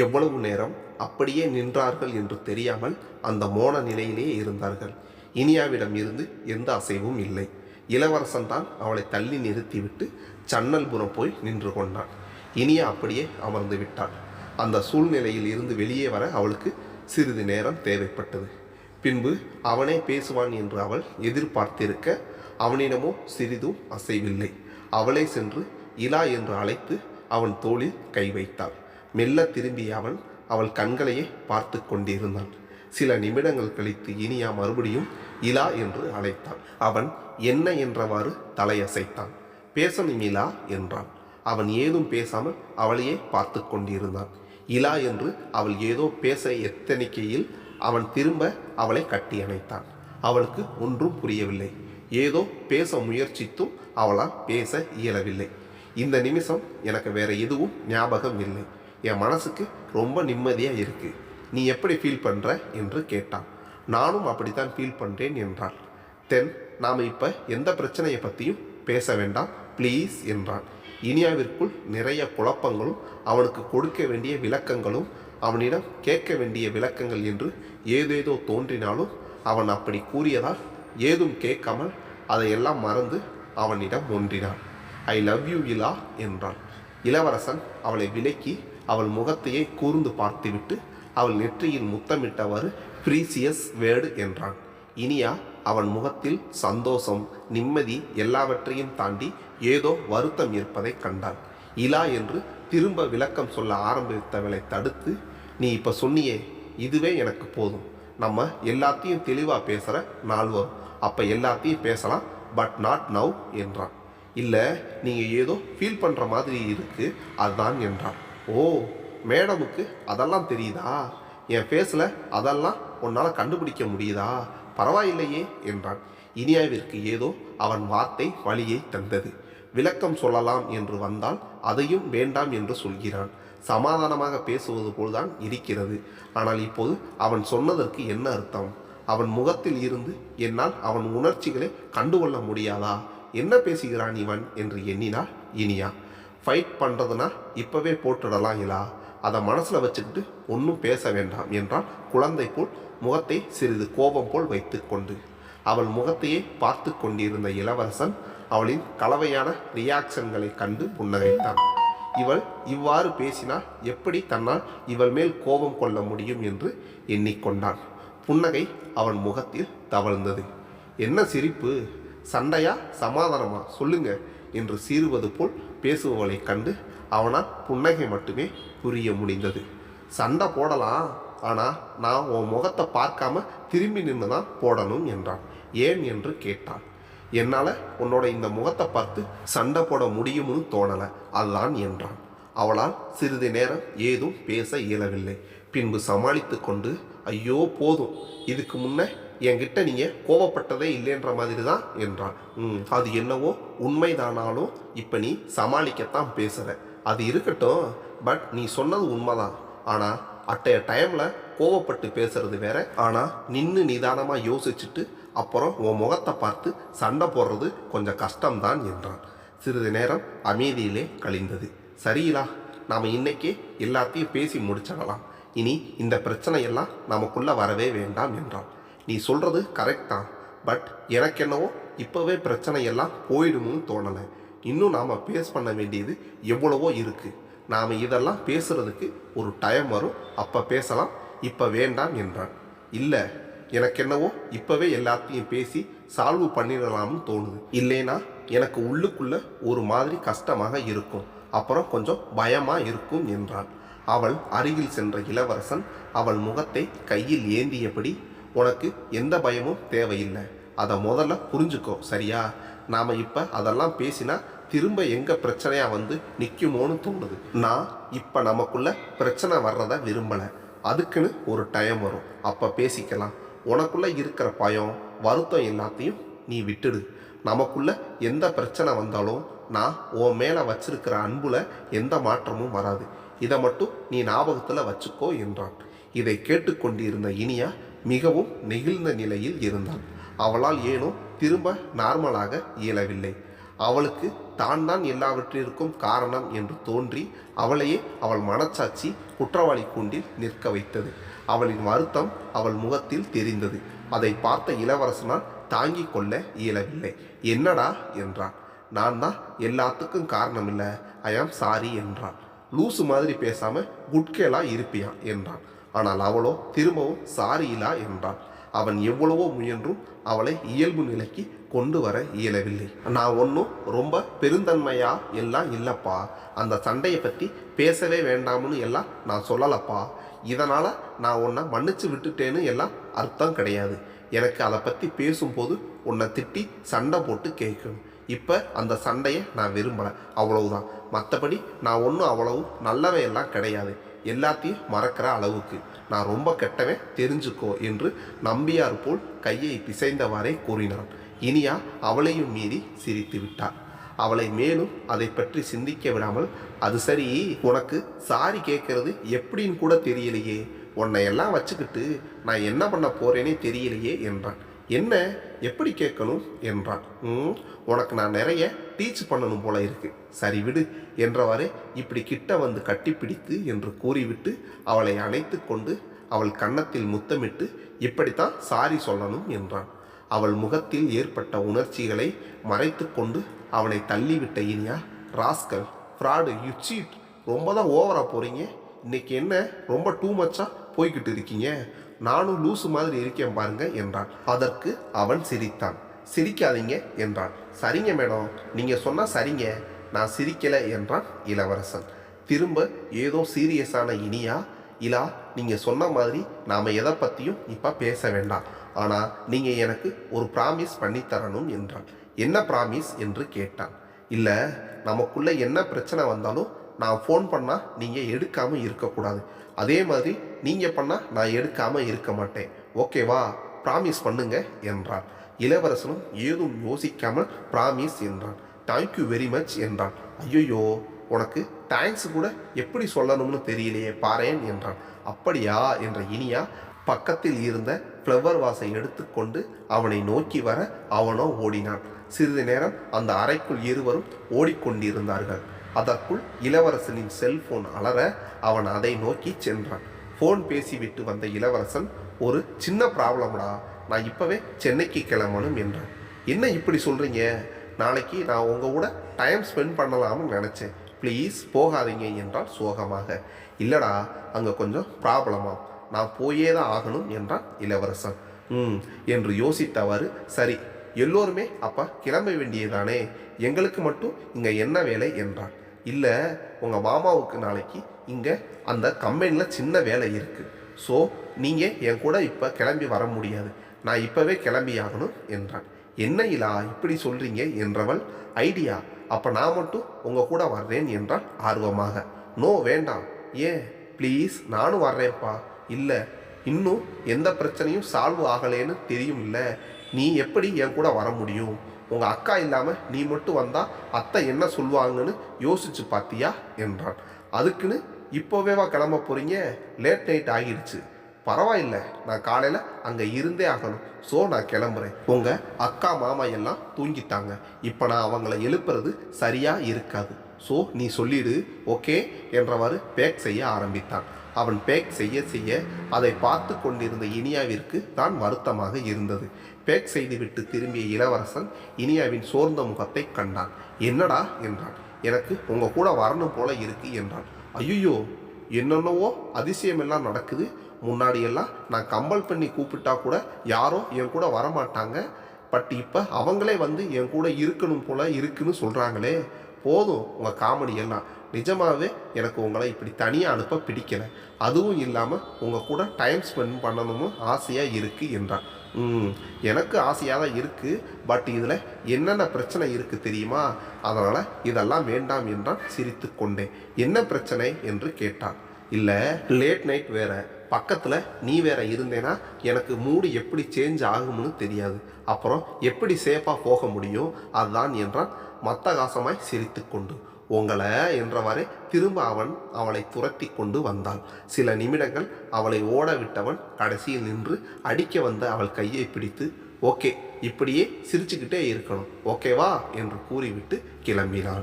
எவ்வளவு நேரம் அப்படியே நின்றார்கள் என்று தெரியாமல் அந்த மோன நிலையிலே இருந்தார்கள். இனியாவிடம் இருந்து எந்த அசைவும் இல்லை. இளவரசன் தான் அவளை தள்ளி நிறுத்திவிட்டு சன்னல்புறம் போய் நின்று கொண்டான். இனியா அப்படியே அமர்ந்து விட்டாள். அந்த சூழ்நிலையில் இருந்து வெளியே வர அவளுக்கு சிறிது நேரம் தேவைப்பட்டது. பின்பு அவனே பேசுவான் என்று அவள் எதிர்பார்த்திருக்க அவனிடமோ சிறிதும் அசைவில்லை. அவளே சென்று இலா என்று அழைத்து அவன் தோளில் கை வைத்தாள். மெல்ல திரும்பிய அவன் அவள் கண்களையே பார்த்து கொண்டிருந்தான். சில நிமிடங்கள் கழித்து இனியா மறுபடியும் இலா என்று அழைத்தான். அவன் என்ன என்றவாறு தலையசைத்தான். பேசணும் இலா என்றான். அவன் ஏதும் பேசாமல் அவளையே பார்த்து கொண்டிருந்தான். இலா என்று அவள் ஏதோ பேச எத்தனிக்கையில் அவன் திரும்ப அவளை கட்டி அணைத்தான். அவளுக்கு ஒன்றும் புரியவில்லை. ஏதோ பேச முயற்சித்தும் அவளால் பேச இயலவில்லை. இந்த நிமிஷம் எனக்கு வேற எதுவும் ஞாபகம் இல்லை என் மனசுக்கு ரொம்ப நிம்மதியாக இருக்கு. நீ எப்படி ஃபீல் பண்ணுற என்று கேட்டான். நானும் அப்படித்தான் ஃபீல் பண்ணுறேன் என்றாள். தென் நாம் இப்போ எந்த பிரச்சனையை பற்றியும் பேச வேண்டாம் ப்ளீஸ் என்றான். இனியாவிற்குள் நிறைய குழப்பங்களும் அவனுக்கு கொடுக்க வேண்டிய விளக்கங்களும் அவனிடம் கேட்க வேண்டிய விளக்கங்கள் என்று ஏதேதோ தோன்றினாலும் அவன் அப்படி கூறியதால் ஏதும் கேட்காமல் அதையெல்லாம் மறந்து அவனிடம் ஒன்றினான் ஐ லவ் யூ இலா என்றான். இளவரசன் அவளை விலக்கி அவள் முகத்தையே கூர்ந்து பார்த்துவிட்டு அவள் நெற்றியில் முத்தமிட்டவாறு ப்ரீசியஸ் வேர்டு என்றான். இனியா அவன் முகத்தில் சந்தோஷம் நிம்மதி எல்லாவற்றையும் தாண்டி ஏதோ வருத்தம் இருப்பதைக் கண்டான் இலா என்று திரும்ப விளக்கம் சொல்ல ஆரம்பித்தவளை தடுத்து நீ இப்போ சொன்னியே இதுவே எனக்கு போதும். நம்ம எல்லாத்தையும் தெளிவாக பேசுகிற நாள் வரும் அப்போ எல்லாத்தையும் பேசலாம் பட் நாட் நவ் என்றான். இல்லை நீங்கள் ஏதோ ஃபீல் பண்ணுற மாதிரி இருக்கு அதுதான் என்றான். ஓ மேடமுக்கு அதெல்லாம் தெரியுதா? என் ஃபேஸில் அதெல்லாம் உன்னால் கண்டுபிடிக்க முடியுதா? பரவாயில்லையே என்றான். இனியாவிற்கு ஏதோ அவன் வார்த்தை வழியை தந்தது. விளக்கம் சொல்லலாம் என்று வந்தால் அதையும் வேண்டாம் என்று சொல்கிறான். சமாதானமாக பேசுவது போல்தான் இருக்கிறது. ஆனால் இப்போது அவன் சொன்னதற்கு என்ன அர்த்தம்? அவன் முகத்தில் இருந்து என்னால் அவன் உணர்ச்சிகளை கண்டுகொள்ள முடியாதா? என்ன பேசுகிறான் இவன்? என்று எண்ணினாள் இனியா. ஃபைட் பண்ணுறதுனா இப்போவே போட்டுடலாம் இலா. அதை மனசில் வச்சுக்கிட்டு ஒன்றும் பேச வேண்டாம் என்றால் குழந்தை போல் முகத்தை சிறிது கோபம் போல் வைத்து கொண்டு. அவள் முகத்தையே பார்த்து கொண்டிருந்த இளவரசன் அவளின் கலவையான ரியாக்ஷன்களை கண்டு புன்னகைத்தான். இவள் இவ்வாறு பேசினால் எப்படி தன்னால் இவள் மேல் கோபம் கொள்ள முடியும் என்று எண்ணிக்கொண்டான் புன்னகை அவன் முகத்தில் தவழ்ந்தது. என்ன சிரிப்பு? சண்டையா? சமாதானமா? சொல்லுங்க என்று சீறுவது போல் பேசுபவளை கண்டு அவனால் புன்னகை மட்டுமே புரிய முடிந்தது. சண்டை போடலாம் ஆனால் நான் உன் முகத்தை பார்க்காம திரும்பி நின்று தான் போடணும் என்றான். ஏன் என்று கேட்டான். என்னால் உன்னோட இந்த முகத்தை பார்த்து சண்டை போட முடியும்னு தோணலை அதுதான் என்றான். அவளால் சிறிது நேரம் ஏதும் பேச இயலவில்லை. பின்பு சமாளித்து கொண்டு ஐயோ போதும். இதுக்கு முன்னே என்கிட்ட நீங்கள் கோவப்பட்டதே இல்லைன்ற மாதிரி தான் என்றான். ம் அது என்னவோ உண்மைதானாலும் இப்போ நீ சமாளிக்கத்தான் பேசுகிற அது இருக்கட்டும் பட் நீ சொன்னது உண்மைதான். ஆனால் அட்டைய டைமில் கோவப்பட்டு பேசுறது வேற. ஆனால் நின்று நிதானமாக யோசிச்சுட்டு அப்புறம் உன் முகத்தை பார்த்து சண்டை போடுறது கொஞ்சம் கஷ்டம்தான் என்றான். சிறிது நேரம் அமைதியிலே கழிந்தது. சரியிலா நாம் இன்னைக்கே எல்லாத்தையும் பேசி முடிச்சிடலாம். இனி இந்த பிரச்சனையெல்லாம் நமக்குள்ளே வரவே வேண்டாம் என்றான். நீ சொல்கிறது கரெக்ட் தான். பட் எனக்கு என்னவோ இப்போவே பிரச்சனையெல்லாம் போயிடும்னு தோணலை. இன்னும் நாம் பேஸ் பண்ண வேண்டியது எவ்வளவோ இருக்குது நாம் இதெல்லாம் பேசுகிறதுக்கு ஒரு டைம் வரும். அப்போ பேசலாம். இப்போ வேண்டாம் என்றான். இல்லை எனக்கு என்னவோ இப்போவே எல்லாத்தையும் பேசி சால்வ் பண்ணிடலாம்னு தோணுது. இல்லைனா எனக்கு உள்ளுக்குள்ளே ஒரு மாதிரி கஷ்டமாக இருக்கும். அப்புறம் கொஞ்சம் பயமாக இருக்கும் என்றான். அவள் அருகில் சென்ற இளவரசன் அவள் முகத்தை கையில் ஏந்தியபடி உனக்கு எந்த பயமும் தேவையில்லை. அதை முதல்ல புரிஞ்சுக்கோ சரியா? நாம் இப்போ அதெல்லாம் பேசினா திரும்ப எங்கே பிரச்சனையாக வந்து நிற்குமோன்னு தோணுது. நான் இப்போ நமக்குள்ள பிரச்சனை வர்றதை விரும்பலை. அதுக்குன்னு ஒரு டைம் வரும். அப்போ பேசிக்கலாம். உனக்குள்ளே இருக்கிற பயம் வருத்தம் எல்லாத்தையும் நீ விட்டுடு. நமக்குள்ள எந்த பிரச்சனை வந்தாலும் நான் உன் மேலே வச்சிருக்கிற அன்பில் எந்த மாற்றமும் வராது. இதை மட்டும் நீ ஞாபகத்தில் வச்சுக்கோ என்றான். இதை கேட்டுக்கொண்டிருந்த இனியா மிகவும் நெகிழ்ந்த நிலையில் இருந்தாள் அவளால் ஏனோ திரும்ப நார்மலாக இயலவில்லை. அவளுக்கு தான் தான் எல்லாவற்றிற்கும் காரணம் என்று தோன்றி அவளையே அவள் மனச்சாட்சி குற்றவாளி கூண்டில் நிற்க வைத்தது. அவளின் வருத்தம் அவள் முகத்தில் தெரிந்தது. அதை பார்த்த இளவரசனால் தாங்கிக் கொள்ள இயலவில்லை. என்னடா? என்றான். நான் தான் எல்லாத்துக்கும் காரணம் இல்லை ஐ ஆம் சாரி என்றான். லூசு மாதிரி பேசாம குட்கேலா இருப்பியான் என்றான். ஆனால் அவளோ திரும்பவும் சாரியிலா என்றான் அவன் எவ்வளவோ முயன்றும் அவளை இயல்பு நிலைக்கு கொண்டு வர இயலவில்லை. நான் ஒன்றும் ரொம்ப பெருந்தன்மையா எல்லாம் இல்லைப்பா. அந்த சண்டையை பற்றி பேசவே வேண்டாம்னு எல்லாம் நான் சொல்லலப்பா. இதனால் நான் உன்னை மன்னிச்சு விட்டுட்டேன்னு எல்லாம் அர்த்தம் கிடையாது. எனக்கு அதை பற்றி பேசும்போது உன்னை திட்டி சண்டை போட்டு கேட்கணும் இப்போ அந்த சண்டையை நான் விரும்பலை. அவ்வளவுதான். மற்றபடி நான் ஒன்றும் அவ்வளவு நல்லவையெல்லாம் எல்லாம் கிடையாது. எல்லாத்தையும் மறக்கிற அளவுக்கு. நான் ரொம்ப கெட்டவன் தெரிஞ்சுக்கோ என்று நம்பியார் போல் கையை பிசைந்தவாறே கூறினான். இனியா அவளையும் மீறி சிரித்து விட்டார் அவளை மேலும் அதை பற்றி சிந்திக்க விடாமல் அது சரி உனக்கு சாரி கேட்கறது எப்படின்னு கூட தெரியலையே. உன்னை எல்லாம் வச்சுக்கிட்டு நான் என்ன பண்ண போறேனே தெரியலையே என்றான். என்ன எப்படி கேட்கணும்? என்றான். உனக்கு நான் நிறைய டீச் பண்ணணும் போல இருக்கு. சரி விடு என்றவாறு இப்படி கிட்ட வந்து கட்டிப்பிடித்து என்று கூறிவிட்டு அவளை அணைத்து கொண்டு அவள் கன்னத்தில் முத்தமிட்டு இப்படித்தான் சாரி சொல்லணும் என்றான். அவள் முகத்தில் ஏற்பட்ட உணர்ச்சிகளை மறைத்து கொண்டு அவனை தள்ளிவிட்ட Iniya rascal fraud you cheat ரொம்ப தான் ஓவராக போகிறீங்க இன்னைக்கு என்ன? ரொம்ப டூ மச்சாக போய்கிட்டு இருக்கீங்க. நானும் லூசு மாதிரி இருக்கேன் பாருங்க என்றான். அதற்கு அவன் சிரித்தான். சிரிக்காதீங்க என்றான். சரிங்க மேடம் நீங்கள் சொன்னால் சரிங்க நான் சிரிக்கலை என்றான் இளவரசன். திரும்ப ஏதோ சீரியஸான இனியா இலா நீங்கள் சொன்ன மாதிரி நாம் எதை பற்றியும் இப்போ பேச வேண்டாம். ஆனால் நீங்கள் எனக்கு ஒரு ப்ராமிஸ் பண்ணி தரணும் என்றான். என்ன ப்ராமிஸ் என்று கேட்டான். இல்லை நமக்குள்ளே என்ன பிரச்சனை வந்தாலும் நான் ஃபோன் பண்ணால் நீங்கள் எடுக்காமல் இருக்கக்கூடாது. அதே மாதிரி நீங்கள் பண்ணால் நான் எடுக்காமல் இருக்க மாட்டேன். ஓகேவா ப்ராமிஸ் பண்ணுங்க என்றான். இளவரசனும் ஏதும் யோசிக்காமல் ப்ராமிஸ் என்றான். தேங்க்யூ வெரி மச் என்றான். ஐயோ உனக்கு தேங்க்ஸ் கூட எப்படி சொல்லணும்னு தெரியலையே பாரேன் என்றான். அப்படியா என்ற இனியா பக்கத்தில் இருந்த ஃப்ளவர் வாசை எடுத்துக்கொண்டு அவனை நோக்கி வர அவனோ ஓடினான். சிறிது நேரம் அந்த அறைக்குள் இருவரும் ஓடிக்கொண்டிருந்தார்கள். அதற்குள் இளவரசனின் செல்போன் அலற அவன் அதை நோக்கி சென்றான். ஃபோன் பேசிவிட்டு வந்த இளவரசன் ஒரு சின்ன ப்ராப்ளம்டா நான் இப்போவே சென்னைக்கு கிளம்பணும் என்றான். என்ன இப்படி சொல்கிறீங்க நாளைக்கு நான் உங்கள் கூட டைம் ஸ்பெண்ட் பண்ணலாம்னு நினச்சேன். ப்ளீஸ் போகாதீங்க என்றால் சோகமாக. இல்லைடா அங்கே கொஞ்சம் ப்ராப்ளமா நான் போயே தான் ஆகணும் என்றான் இளவரசன். ம் என்று யோசித்தவாறு சரி எல்லோருமே அப்போ கிளம்ப வேண்டியதானே எங்களுக்கு மட்டும் இங்கே என்ன வேலை? என்றான். இல்லை உங்கள் மாமாவுக்கு நாளைக்கு இங்கே அந்த கம்பெனியில் சின்ன வேலை இருக்குது ஸோ நீங்கள் என் கூட இப்போ கிளம்பி வர முடியாது. நான் இப்போவே கிளம்பி ஆகணும் என்றான். என்ன இலா இப்படி சொல்கிறீங்க என்றவள் ஐடியா அப்போ நான் மட்டும் உங்கள் கூட வர்றேன் என்றாள் ஆர்வமாக. நோ வேண்டாம். ஏன்? ப்ளீஸ் நானும் வர்றேன்ப்பா. இல்லை இன்னும் எந்த பிரச்சனையும் சால்வ் ஆகலேன்னு தெரியும் இல்லை நீ எப்படி என் கூட வர முடியும்? உங்கள் அக்கா இல்லாமல் நீ மட்டும் வந்தால் அத்தை என்ன சொல்லுவாங்கன்னு யோசிச்சு பார்த்தியா என்றான். அதுக்குன்னு இப்போவேவா கிளம்ப போகிறீங்க லேட் நைட் ஆகிடுச்சு. பரவாயில்ல நான் காலையில் அங்கே இருந்தே ஆகணும். ஸோ நான் கிளம்புறேன். உங்கள் அக்கா மாமா எல்லாம் தூங்கிட்டாங்க. இப்போ நான் அவங்கள எழுப்புறது சரியாக இருக்காது. ஸோ நீ சொல்லிடு ஓகே என்றவாறு பேக் செய்ய ஆரம்பித்தான். அவன் பேக் செய்ய செய்ய அதை பார்த்து கொண்டிருந்த இனியாவிற்கு தான் வருத்தமாக இருந்தது. பேக் செய்துவிட்டு திரும்பிய இளவரசன் இனியாவின் சோர்ந்த முகத்தை கண்டான். என்னடா? என்றான். எனக்கு உங்கள் கூட வரணும் போல இருக்கு என்றான். ஐயோ என்னென்னவோ அதிசயமெல்லாம் நடக்குது. முன்னாடியெல்லாம் நான் கம்பல் பண்ணி கூப்பிட்டா கூட யாரும் என் கூட வரமாட்டாங்க. பட் இப்போ அவங்களே வந்து என் கூட இருக்கணும் போல இருக்குன்னு சொல்கிறாங்களே போதும் உங்கள் காமெடி எல்லாம். நிஜமாகவே எனக்கு உங்களை இப்படி தனியாக அனுப்ப பிடிக்கலை. அதுவும் இல்லாமல் உங்கள் கூட டைம் ஸ்பெண்ட் பண்ணணும்னு ஆசையாக இருக்குது என்றான். எனக்கு ஆசையாக தான் இருக்குது பட் இதில் என்னென்ன பிரச்சனை இருக்குது தெரியுமா? அதனால் இதெல்லாம் வேண்டாம் என்றான் சிரித்து கொண்டேன் என்ன பிரச்சனை என்று கேட்டான். இல்லை லேட் நைட் வேறு. பக்கத்தில் நீ வேற இருந்தேன்னா எனக்கு மூடு எப்படி சேஞ்ச் ஆகும்னு தெரியாது. அப்புறம் எப்படி சேஃபாக போக முடியும்? அதுதான் என்றான் மத்தகாசமாய் சிரித்து கொண்டு உங்களை என்றவாறே திரும்ப அவன் அவளை துரத்தி கொண்டு வந்தான். சில நிமிடங்கள் அவளை ஓட விட்டவன் கடைசியில் நின்று அடிக்க வந்த அவள் கையை பிடித்து ஓகே இப்படியே சிரிச்சுக்கிட்டே இருக்கணும். ஓகேவா? என்று கூறிவிட்டு கிளம்பினான்